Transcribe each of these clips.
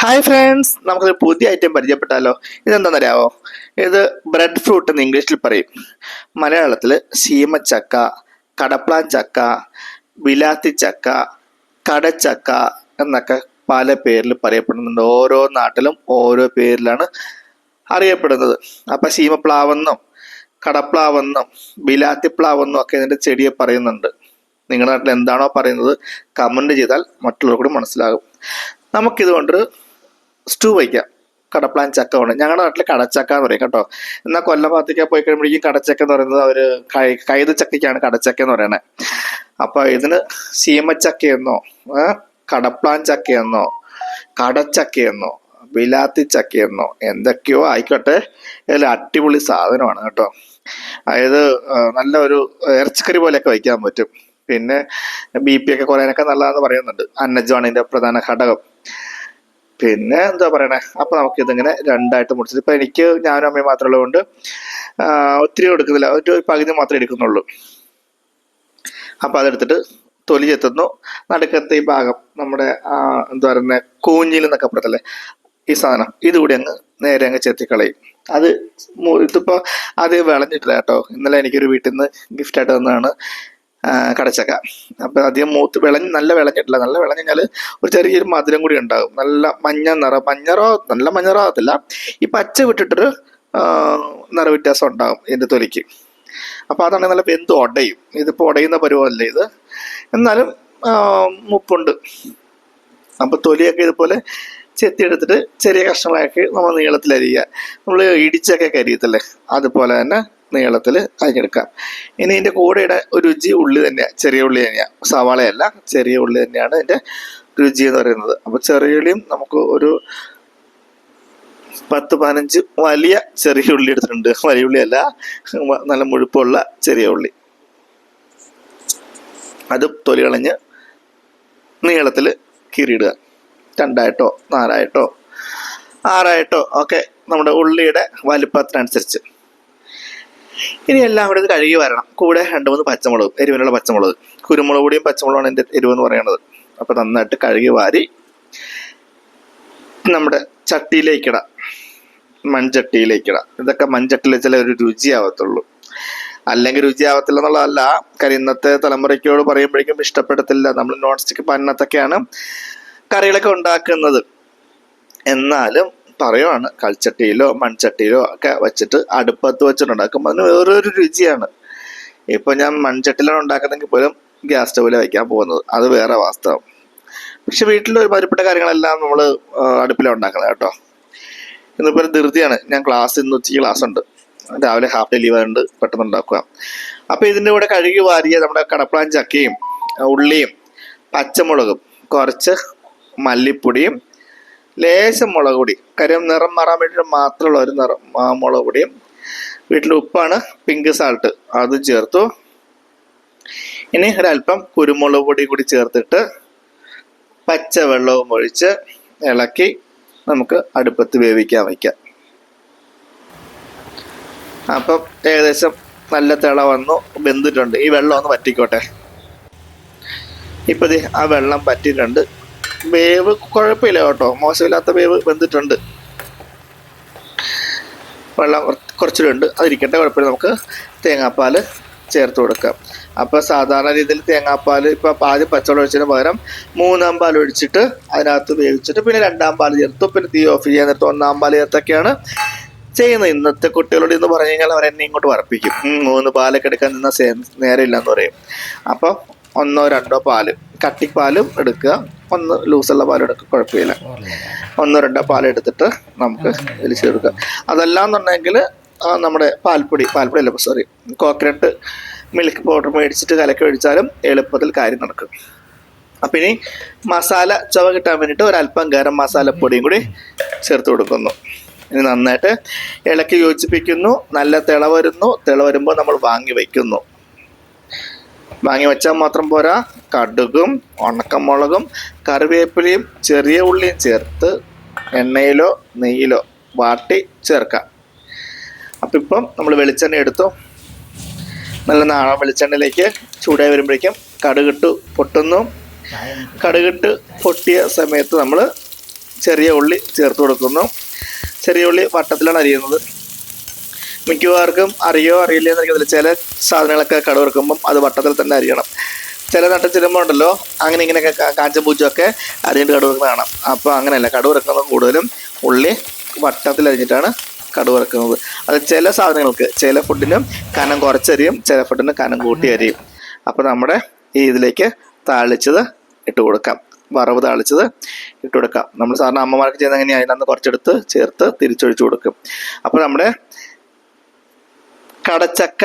Hi friends നമുക്കൊരു പുതിയ item പരിചയപ്പെട്ടാലോ? ഇതെന്താണെന്നറിയാവോ? ഇത് ബ്രെഡ് ഫ്രൂട്ട് എന്ന് ഇംഗ്ലീഷിൽ പറയും. മലയാളത്തിൽ ശീമച്ചക്ക കടപ്ലാൻ ചക്ക വിലാത്തി ചക്ക കടച്ചക്ക എന്നൊക്കെ പല പേരിൽ പറയപ്പെടുന്നുണ്ട്. ഓരോ നാട്ടിലും ഓരോ പേരിലാണ് അറിയപ്പെടുന്നത്. അപ്പം ശീമപ്ലാവെന്നും കടപ്ലാവെന്നും വിലാത്തിപ്ലാവെന്നും ഒക്കെ ഇതിന്റെ ചെടിയെ പറയുന്നുണ്ട്. നിങ്ങളുടെ നാട്ടിൽ എന്താണോ പറയുന്നത് കമന്റ് ചെയ്താൽ മറ്റുള്ളവർ മനസ്സിലാകും. നമുക്കിതുകൊണ്ട് സ്റ്റൂ വയ്ക്കാം. കടപ്ലാൻ ചക്ക ഉണ്ട് ഞങ്ങളുടെ നാട്ടിൽ കടച്ചക്ക എന്ന് പറയും കേട്ടോ. എന്നാൽ കൊല്ലം ഭാഗത്തേക്ക് പോയി കഴിയുമ്പോഴേക്കും കടച്ചക്ക എന്ന് പറയുന്നത് അവർ കൈത ചക്കയ്ക്കാണ് കടച്ചക്ക എന്ന് പറയണേ. അപ്പോൾ ഇതിന് സീമച്ചക്കയെന്നോ കടപ്ലാൻ ചക്കയെന്നോ കടച്ചക്കയെന്നോ ബിലാത്തി ചക്കയെന്നോ എന്തൊക്കെയോ ആയിക്കോട്ടെ. ഇതിൽ അടിപൊളി സാധനമാണ് കേട്ടോ. അതായത് നല്ല ഒരു ഇറച്ചിക്കറി പോലെയൊക്കെ വയ്ക്കാൻ പറ്റും. പിന്നെ ബി പി ഒക്കെ കുറയാനൊക്കെ നല്ലതാണെന്ന് പറയുന്നുണ്ട്. അന്നജമാണ് ഇതിന്റെ പ്രധാന ഘടകം. പിന്നെ എന്താ പറയണേ? അപ്പൊ നമുക്ക് ഇതിങ്ങനെ രണ്ടായിട്ട് മുറിച്ചത്. ഇപ്പൊ എനിക്ക് ഞാനും അമ്മയും മാത്രമേ ഉള്ളതുകൊണ്ട് ഒത്തിരി എടുക്കുന്നില്ല. ഒരു പകുതി മാത്രമേ എടുക്കുന്നുള്ളൂ. അപ്പൊ അതെടുത്തിട്ട് തൊലി ചെത്തുന്നു. നടുക്കത്തെ ഈ ഭാഗം നമ്മുടെ എന്താ പറയുന്നത് കൂഞ്ഞിൽ എന്നൊക്കെ പറയത്തല്ലേ ഈ സാധനം. ഇതുകൂടി അങ്ങ് നേരെ അങ്ങ് ചെത്തിക്കളയും. അത് ഇതിപ്പോ അത് വിളഞ്ഞിട്ടില്ല കേട്ടോ. ഇന്നലെ എനിക്കൊരു വീട്ടിൽ നിന്ന് ഗിഫ്റ്റായിട്ട് തന്നതാണ്. കടച്ചക്ക. അപ്പൊ അധികം മൂത്ത് വിളഞ്ഞ് നല്ല വിളഞ്ഞിട്ടില്ല. നല്ല വിളഞ്ഞ് കഴിഞ്ഞാൽ ഒരു ചെറിയൊരു മധുരം കൂടി ഉണ്ടാകും. നല്ല മഞ്ഞ നിറം മഞ്ഞറോ നല്ല മഞ്ഞറോ ആകത്തില്ല. ഈ പച്ച വിട്ടിട്ടൊരു ആ, നിറ വ്യത്യാസം ഉണ്ടാകും ഇതിന്റെ തൊലിക്ക്. അപ്പൊ അതാണ് നല്ല വെന്ത് ഉടയും ഇതിപ്പോ ഉടയുന്ന പരുവമല്ല ഇത്? എന്നാലും മുപ്പുണ്ട്. അപ്പൊ തൊലിയൊക്കെ ഇതുപോലെ ചെത്തിയെടുത്തിട്ട് ചെറിയ കഷ്ണങ്ങളാക്കി നമ്മൾ നീളത്തിലരിയുക. നമ്മൾ ഇടിച്ചൊക്കെ കരിയത്തില്ലേ? അതുപോലെ തന്നെ നീളത്തിൽ അരിഞ്ഞെടുക്കാം ഇനി ഇതിന്റെ കൂടെയുടെ രുചി ഉള്ളി തന്നെയാണ് ചെറിയ ഉള്ളി തന്നെയാണ് സവാളയല്ല ചെറിയ ഉള്ളി തന്നെയാണ് ഇതിന്റെ രുചി എന്ന് പറയുന്നത്. അപ്പോൾ ചെറിയ ഉള്ളിയും നമുക്ക് ഒരു പത്ത് പതിനഞ്ച് വലിയ ചെറിയ ഉള്ളി എടുത്തിട്ടുണ്ട്. വലിയ ഉള്ളിയല്ല നല്ല മുഴുപ്പുള്ള ചെറിയ ഉള്ളി. അത് തൊലി കളഞ്ഞ് നീളത്തിൽ കീറിയിടുക. രണ്ടായിട്ടോ നാലായിട്ടോ ആറായിട്ടോ ഒക്കെ നമ്മുടെ ഉള്ളിയുടെ വലിപ്പത്തിനനുസരിച്ച് ഇനി എല്ലാം കൂടെ കഴുകി വരണം. കൂടെ രണ്ട് മൂന്ന് പച്ചമുളക് എരിവിനുള്ള പച്ചമുളക്. കുരുമുളക് പൊടിയും പച്ചമുളകാണ് എന്റെ എരിവ് എന്ന് പറയുന്നത് അപ്പൊ നന്നായിട്ട് കഴുകി വാരി നമ്മുടെ ചട്ടിയിലേക്കിടാം മൺചട്ടിയിലേക്കിടാം ഇതൊക്കെ മൺചട്ടിയിൽ വെച്ചാൽ ഒരു രുചിയാവത്തുള്ളൂ അല്ലെങ്കിൽ രുചിയാവത്തില്ല എന്നുള്ളതല്ല കാര്യം ഇന്നത്തെ തലമുറയ്ക്കോട് പറയുമ്പോഴേക്കും ഇഷ്ടപ്പെടത്തില്ല. നമ്മൾ നോൺ സ്റ്റിക്ക് പന്നത്തൊക്കെയാണ് കറികളൊക്കെ ഉണ്ടാക്കുന്നത്. എന്നാലും പറയുവാണ് കൽച്ചട്ടിയിലോ മൺചട്ടിയിലോ ഒക്കെ വെച്ചിട്ട് അടുപ്പത്ത് വെച്ചിട്ട് ഉണ്ടാക്കുമ്പോൾ അതിന് വേറൊരു രുചിയാണ്. ഇപ്പൊ ഞാൻ മൺചട്ടിയിലാണ് ഉണ്ടാക്കുന്നെങ്കിൽ പോലും ഗ്യാസ് സ്റ്റവിൽ വയ്ക്കാൻ പോകുന്നത്. അത് വേറെ വാസ്തവം. പക്ഷെ വീട്ടിൽ ഒരു പരിപ്പെട്ട കാര്യങ്ങളെല്ലാം നമ്മൾ അടുപ്പിലാണ് ഉണ്ടാക്കുന്നത് കേട്ടോ. ഇന്നിപ്പോൾ ഒരു ധൃതിയാണ്. ഞാൻ ക്ലാസ് ഇന്ന് ഉച്ചയ്ക്ക് ക്ലാസ് ഉണ്ട് രാവിലെ ഹാഫ് ലീവ് ഉണ്ട് പെട്ടെന്ന് ഉണ്ടാക്കുക. അപ്പൊ ഇതിന്റെ കൂടെ കഴുകി വാരിയ നമ്മുടെ കടപ്ലാൻ ചക്കയും ഉള്ളിയും പച്ചമുളകും കുറച്ച് മല്ലിപ്പൊടിയും ലേശം മുളക് പൊടി. കാര്യം നിറം മാറാൻ വേണ്ടിയിട്ട് മാത്രമുള്ള ഒരു നിറം മുളക് പൊടിയും. വീട്ടിൽ ഉപ്പാണ് പിങ്ക് സാൾട്ട് അത് ചേർത്തു. ഇനി ഒരല്പം കുരുമുളക് പൊടി കൂടി ചേർത്തിട്ട് പച്ച പച്ചവെള്ളവും ഒഴിച്ച് ഇളക്കി നമുക്ക് അടുപ്പത്ത് വേവിക്കാൻ വയ്ക്കാം അപ്പം ഏകദേശം നല്ല തിള വന്നു വെന്തിട്ടുണ്ട്. ഈ വെള്ളം ഒന്ന് വറ്റിക്കോട്ടെ. ഇപ്പൊ ആ വെള്ളം പറ്റിയിട്ടുണ്ട് വേവ് കുഴപ്പമില്ല കേട്ടോ. മോശമില്ലാത്ത വേവ് വെന്തിട്ടുണ്ട്. വെള്ളം കുറച്ചിലുണ്ട് അതിരിക്കട്ടെ കുഴപ്പമില്ല. നമുക്ക് തേങ്ങാപ്പാൽ ചേർത്ത് കൊടുക്കാം. അപ്പോൾ സാധാരണ രീതിയിൽ തേങ്ങാപ്പാൽ ഇപ്പോൾ ആദ്യം പച്ചവെള്ളം ഒഴിച്ചതിന് പകരം മൂന്നാം പാൽ ഒഴിച്ചിട്ട് അതിനകത്ത് വേവിച്ചിട്ട് പിന്നെ രണ്ടാം പാൽ ചേർത്തു. പിന്നെ തീ ഓഫ് ചെയ്യാൻ നേരത്തെ ഒന്നാം പാൽ ചേർത്തൊക്കെയാണ് ചെയ്യുന്നത്. ഇന്നത്തെ കുട്ടികളോട് ഇന്ന് പറഞ്ഞു കഴിഞ്ഞാൽ അവർ എന്നെ ഇങ്ങോട്ട് വറപ്പിക്കും മൂന്ന് പാലൊക്കെ എടുക്കാൻ നിന്ന നേരമില്ല എന്ന് പറയും. അപ്പോൾ ഒന്നോ രണ്ടോ പാൽ. കട്ടിപ്പാലും എടുക്കുക. ഒന്ന് ലൂസുള്ള പാലും എടുക്കുക. കുഴപ്പമില്ല. ഒന്നോ രണ്ടോ പാലെടുത്തിട്ട് നമുക്ക് ഇതിൽ ചേർക്കുക. അതല്ലാന്നുണ്ടെങ്കിൽ നമ്മുടെ പാൽപ്പൊടി പാൽപ്പൊടി അല്ല സോറി കോക്കനട്ട് മിൽക്ക് പൗഡർ മേടിച്ചിട്ട് കലക്കി ഒഴിച്ചാലും എളുപ്പത്തിൽ കാര്യം നടക്കും. അപ്പം ഇനി മസാല ചവ കിട്ടാൻ വേണ്ടിയിട്ട് ഒരല്പം ഗരം മസാലപ്പൊടിയും കൂടി ചേർത്ത് കൊടുക്കുന്നു. ഇനി നന്നായിട്ട് ഇളക്കി യോജിപ്പിക്കുന്നു. നല്ല തിള വരുന്നു. തിള വരുമ്പോൾ നമ്മൾ വാങ്ങി വയ്ക്കുന്നു. വാങ്ങി വെച്ചാൽ മാത്രം പോരാ. കടുകും ഉണക്കമുളകും കറിവേപ്പിലയും ചെറിയ ഉള്ളിയും ചേർത്ത് എണ്ണയിലോ നെയ്യിലോ വാട്ടി ചേർക്കാം. അപ്പം ഇപ്പം നമ്മൾ വെളിച്ചെണ്ണ എടുത്തു. നല്ല നാളെ വെളിച്ചെണ്ണയിലേക്ക് ചൂടായി വരുമ്പോഴേക്കും കടുകിട്ട് പൊട്ടുന്നു. കടുകിട്ട് പൊട്ടിയ സമയത്ത് നമ്മൾ ചെറിയ ഉള്ളി ചേർത്ത് കൊടുക്കുന്നു. ചെറിയ ഉള്ളി വട്ടത്തിലാണ് അരിയുന്നത്. മിക്കവാർക്കും അറിയോ അറിയില്ല എന്നറിയത്തില്ല ചില സാധനങ്ങളൊക്കെ കട വറുക്കുമ്പം അത് വട്ടത്തിൽ തന്നെ അറിയണം ചില നട്ട ചിലമ്പോൾ ഉണ്ടല്ലോ അങ്ങനെ ഇങ്ങനെയൊക്കെ കാ- കാഞ്ച പൂച്ചയൊക്കെ അരിഞ്ഞിട്ട് കട വറുക്കുന്നത് കാണാം. അപ്പോൾ അങ്ങനെയല്ല കട വറുക്കുന്നത് കൂടുതലും ഉള്ളി വട്ടത്തിൽ അരിഞ്ഞിട്ടാണ് കട വറുക്കുന്നത് അത് ചില സാധനങ്ങൾക്ക് ചില ഫുഡിനും കനം കുറച്ചരിയും ചില ഫുഡിന് കനം കൂട്ടി അരിയും അപ്പോൾ നമ്മുടെ ഈ ഇതിലേക്ക് താളിച്ചത് ഇട്ട് കൊടുക്കാം. വറവ് താളിച്ചത് ഇട്ട് കൊടുക്കാം. നമ്മൾ സാറിന് അമ്മമാർക്ക് ചെയ്യുന്ന എങ്ങനെയാണ് അതിനകത്ത് കുറച്ചെടുത്ത് ചേർത്ത് തിരിച്ചൊഴിച്ചു കൊടുക്കും. അപ്പോൾ നമ്മുടെ കടച്ചക്ക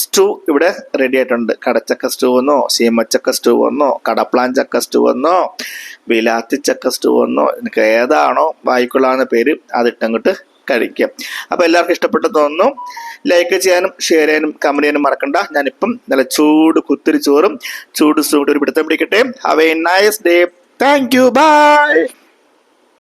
സ്റ്റൂ ഇവിടെ റെഡി ആയിട്ടുണ്ട്. കടച്ചക്ക സ്റ്റൂ എന്നോ സീമച്ചക്ക സ്റ്റൂ എന്നോ കടപ്ലാൻ ചക്ക സ്റ്റൂ എന്നോ വിലാത്തി ചക്ക സ്റ്റൂ എന്നോ എനിക്ക് ഏതാണോ വായിക്കൊള്ളാവുന്ന പേര് അതിട്ടങ്ങോട്ട് കഴിക്കാം. അപ്പോൾ എല്ലാവർക്കും ഇഷ്ടപ്പെട്ടു തോന്നുന്നു. ലൈക്ക് ചെയ്യാനും ഷെയർ ചെയ്യാനും കമന്റ് ചെയ്യാനും മറക്കണ്ട. ഞാനിപ്പം നല്ല ചൂട് കുത്തിരി ചോറും ചൂട് ചൂട് ഒരു പിടുത്തം പിടിക്കട്ടെ. Have a nice day thank you bye